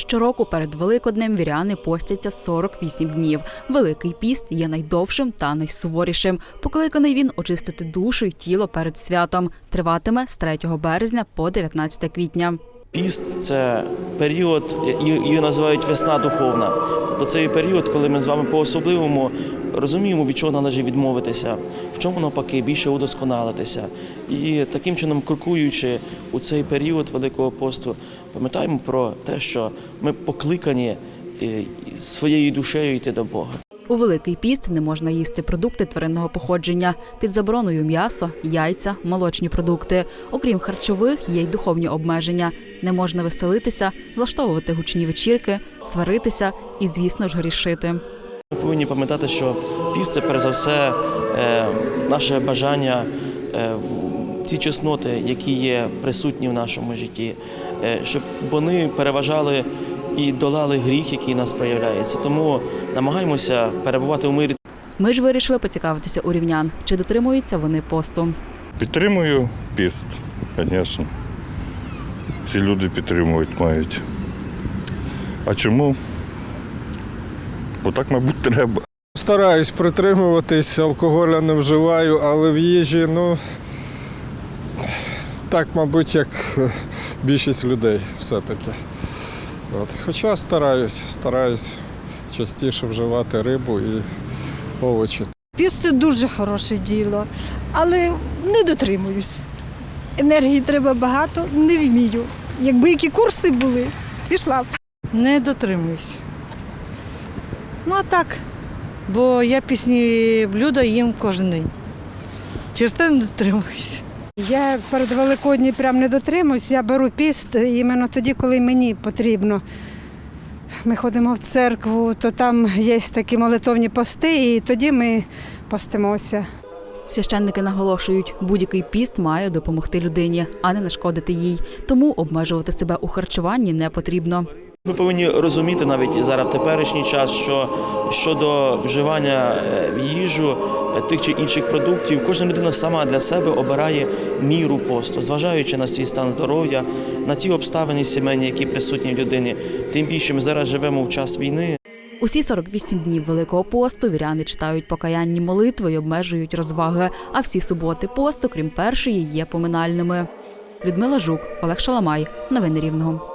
Щороку перед Великоднем віряни постяться 48 днів. Великий піст є найдовшим та найсуворішим. Покликаний він очистити душу й тіло перед святом. Триватиме з 3 березня по 19 квітня. Піст це період, її називають весна духовна. Тобто це період, коли ми з вами по-особливому розуміємо, від чого належить відмовитися, в чому навпаки більше удосконалитися. І таким чином, крокуючи у цей період Великого посту, пам'ятаємо про те, що ми покликані е, своєю душею йти до Бога. У Великий піст не можна їсти продукти тваринного походження. Під забороною м'ясо, яйця, молочні продукти. Окрім харчових, є й духовні обмеження. Не можна веселитися, влаштовувати гучні вечірки, сваритися і, звісно ж, грішити. Ми повинні пам'ятати, що піст це перш за все е, наше бажання, е, ці чесноти, які є присутні в нашому житті, е, щоб вони переважали і долали гріх, який нас проявляється. Тому намагаємося перебувати в мирі. Ми ж вирішили поцікавитися у рівнян, чи дотримуються вони посту. Підтримую піст, звісно. Всі люди підтримують, мають. А чому? Бо так, мабуть, треба. Стараюсь притримуватись, алкоголя не вживаю, але в їжі, ну так, мабуть, як більшість людей все-таки. От. Хоча стараюсь, стараюсь частіше вживати рибу і овочі. Піст це дуже хороше діло, але не дотримуюсь. Енергії треба багато, не вмію. Якби які курси були, пішла б. Не дотримуюсь. Ну а так, бо я пісні блюда їм кожен день. Через те не дотримуюсь. Я перед Великодні прям не дотримуюсь, я беру піст іменно тоді, коли мені потрібно. Ми ходимо в церкву, то там є такі молитовні пости, і тоді ми постимося. Священники наголошують, будь-який піст має допомогти людині, а не нашкодити їй. Тому обмежувати себе у харчуванні не потрібно. Ми повинні розуміти навіть зараз в теперішній час, що щодо вживання е, їжу е, тих чи інших продуктів, кожна людина сама для себе обирає міру посту, зважаючи на свій стан здоров'я, на ті обставини сімейні, які присутні в людині. Тим більше ми зараз живемо в час війни. Усі 48 днів Великого посту віряни читають покаянні молитви й обмежують розваги. А всі суботи посту, крім першої, є поминальними. Людмила Жук, Олег Шаламай. Новини Рівного.